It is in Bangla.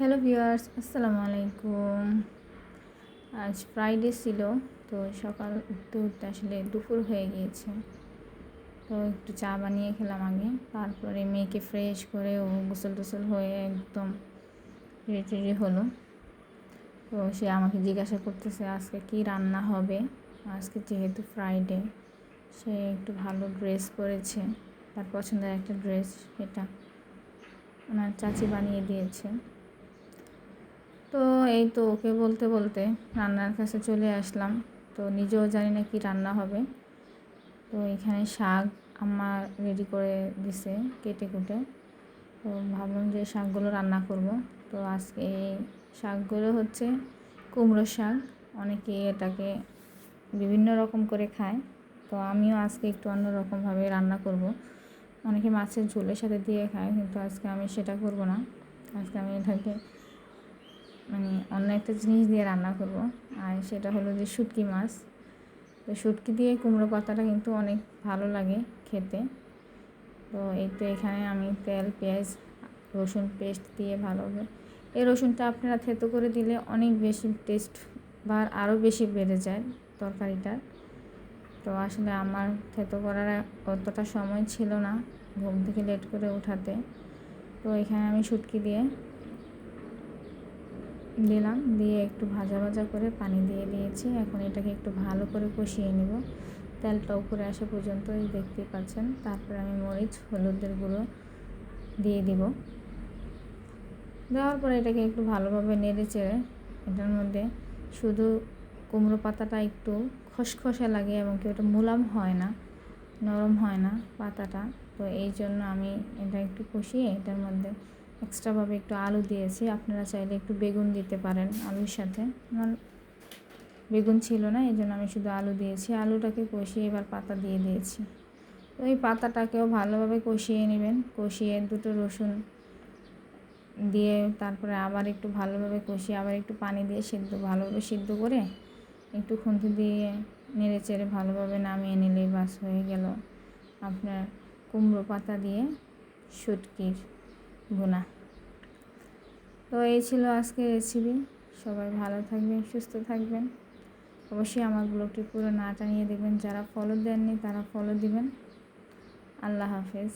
হ্যালো ভিউয়ার্স আসসালামু আলাইকুম আজ ফ্রাইডে ছিল, তো সকাল উঠতে উঠতে আসলে দুপুর হয়ে গিয়েছে। তো একটু চা বানিয়ে খেলাম আগে, তারপরে মেয়েকে ফ্রেশ করে ও গোসল টোসল হয়ে একদম রেডি হলো। তো সে আমাকে জিজ্ঞাসা করতেছে, আজকে কি রান্না হবে? আজকে যেহেতু ফ্রাইডে সে একটু ভালো ড্রেস পরেছে, তার পছন্দের একটা ড্রেস সেটা ওনার চাচি বানিয়ে দিয়েছে। এই তো ওকে বলতে বলতে রান্নার কাছে চলে আসলাম। তো নিজেও জানি না কি রান্না হবে। তো এখানে শাক আমার রেডি করে দিছে কেটে কুটে। তো ভাবলাম যে শাকগুলো রান্না করব। তো আজকে এই শাকগুলো হচ্ছে কুমড়ো শাক। অনেকে এটাকে বিভিন্ন রকম করে খায়। তো আমিও আজকে একটু অন্যরকমভাবে রান্না করব। অনেকে মাছের ঝোলের সাথে দিয়ে খায়, কিন্তু আজকে আমি সেটা করব না। আজকে আমি এটাকে মানে অন্য একটা জিনিস দিয়ে রান্না করব। আর সেটা হলো যে শুটকি মাছ। তো শুটকি দিয়ে কুমড়ো পাতাটা কিন্তু অনেক ভালো লাগে খেতে। তো এই তো এখানে আমি তেল, পেঁয়াজ, রসুন পেস্ট দিয়ে ভালোভাবে এই রসুনটা আপনারা থেতো করে দিলে অনেক বেশি টেস্ট বা আরও বেশি বেড়ে যায় তরকারিটার তো আসলে আমার থেতো করার অতটা সময় ছিল না, ঘুম থেকে লেট করে উঠাতে। তো এখানে আমি শুটকি দিয়ে দিলাম, দিয়ে একটু ভাজা ভাজা করে পানি দিয়ে দিয়েছি। এখন এটাকে একটু ভালো করে কষিয়ে নিব। তেলটা উপরে আসা পর্যন্তই দেখতেই পাচ্ছেন। তারপরে আমি মরিচ, হলুদের গুঁড়ো দিয়ে দিব। দেওয়ার পরে এটাকে একটু ভালোভাবে নেড়ে চেড়ে এটার মধ্যে শুধু কুমড়ো পাতাটা একটু খসখসে লাগে এবং কি ওটা মুলাম হয় না, নরম হয় না পাতাটা। তো এই জন্য আমি এটা একটু কষিয়ে এটার মধ্যে এক্সট্রাভাবে একটু আলু দিয়েছি। আপনারা চাইলে একটু বেগুন দিতে পারেন আলুর সাথে। আমার বেগুন ছিল না এই জন্য আমি শুধু আলু দিয়েছি। আলুটাকে কষিয়ে এবার পাতা দিয়ে দিয়েছি। এই পাতাটাকেও ভালোভাবে কষিয়ে নেবেন। কষিয়ে দুটো রসুন দিয়ে তারপরে আবার একটু ভালোভাবে কষিয়ে আবার একটু পানি দিয়ে সিদ্ধ, ভালোভাবে সিদ্ধ করে একটু খুন্তি দিয়ে নেড়ে চেড়ে ভালোভাবে নামিয়ে নিলেই বাস হয়ে গেল আপনার কুমড়ো পাতা দিয়ে শুটকির ভুনা। তো এই ছিল আজকে রেসিপি সবাই ভালো থাকবেন, সুস্থ থাকবেন। অবশ্যই আমার ব্লগটি পুরো না টানিয়ে দেখবেন যারা ফলো দেননি, তারা ফলো দিবেন। আল্লাহ হাফেজ।